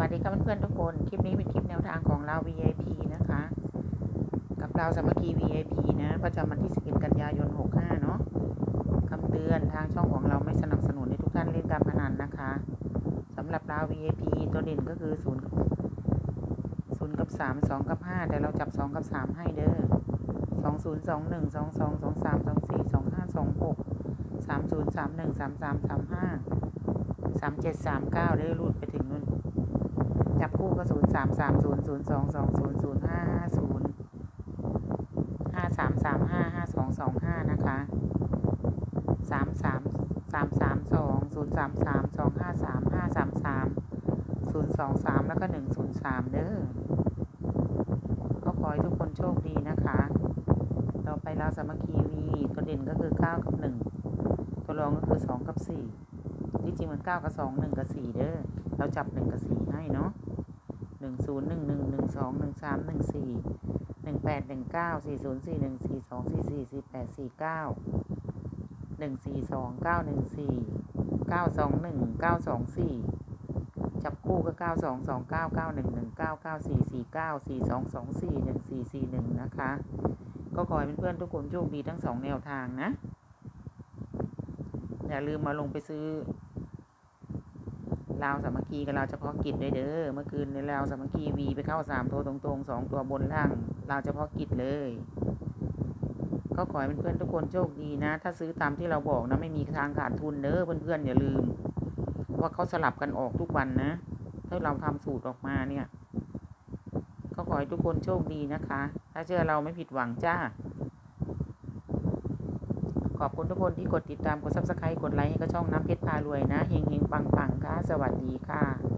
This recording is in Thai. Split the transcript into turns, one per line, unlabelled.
วัสดีครับเพื่อนๆทุกคน คลิปนี้เป็นคลิปแนวทางของเรา VIP นะคะ กับเราสามัคคี VIP นะประจำวันที่11กันยายน 65 เนาะคำเตือนทางช่องของเราไม่สนับสนุนให้ทุกท่านเล่นการพนันนะคะสำหรับเรา VIP ตัวเด่นก็คือ0กับ0กับ 3 2 กับ 5 แต่เราจับ 2 กับ 3 ให้เด้อ2 0 2 1 2 2 2 3 2 4 2 5 2 6 3 0 3 1 3 3 3 5 3 7 3 9 ได้รูดไปถึงนู่นจับคู่ก็ ศูนย์สามสามศูนย์ศูนย์สองสองศูนย์ศูนย์ห้าห้าศูนย์ห้าสามสามห้าห้าสองสองห้านะคะสามสามสามสามสองศูนย์สามสามสองห้าสามห้าสามสามศูนย์สองสามแล้วก็หนึ่งศูนย์สามเด้อก็ขอให้ทุกคนโชคดีนะคะ ต่อไปเราสามัคคีวีตัวเด่นก็คือเก้ากับหนึ่งตัวรองก็คือสองกับสี่ที่จริงมันเก้ากับสองหนึ่งกับสี่เด้อเราจับหนึ่งกับสี่ให้เนาะ หนึ่งศูนย์หนึ่งหนึ่งหนึ่งสองหนึ่งสามหนึ่งสี่หนึ่งแปดหนึ่งเก้าสี่ศูนย์สี่หนึ่งสี่สองสี่สี่สี่แปดสี่เก้าหนึ่งสี่สองเก้าหนึ่งสี่เก้าสองหนึ่งเก้าสองสี่จับคู่ก็เก้าสองสองเก้าเก้าหนึ่งหนึ่งเก้าเก้าสี่สี่เก้าสี่สองสองสี่หนึ่งสี่สี่หนึ่งนะคะ ก็ขอให้เพื่อนๆทุกคนโชคดีทั้งสองแนวทางนะ อย่าลืมมาลงไปซื้อ ลาวสามัคคีกับลาวเฉพาะกิจด้วยเด้อ เมื่อคืนในลาวสามัคคีวีไปเข้าสามตัวตรงๆสองตัวบนล่างลาวเฉพาะกิจเลยก็ขอให้เพื่อนๆทุกคนโชคดีนะ ถ้าซื้อตามที่เราบอกนะไม่มีทางขาดทุนเด้อเพื่อนๆอย่าลืม ว่าเขาสลับกันออกทุกวันนะ ถ้าเราทำสูตรออกมาเนี่ย ก็ขอให้ทุกคนโชคดีนะคะ ถ้าเชื่อเราไม่ผิดหวังจ้า ขอบคุณทุกคนที่กดติดตามกด subscribe กดไลค์ให้กับช่องน้ำเพชรพารวยนะเฮงเฮงปัง สวัสดีค่ะ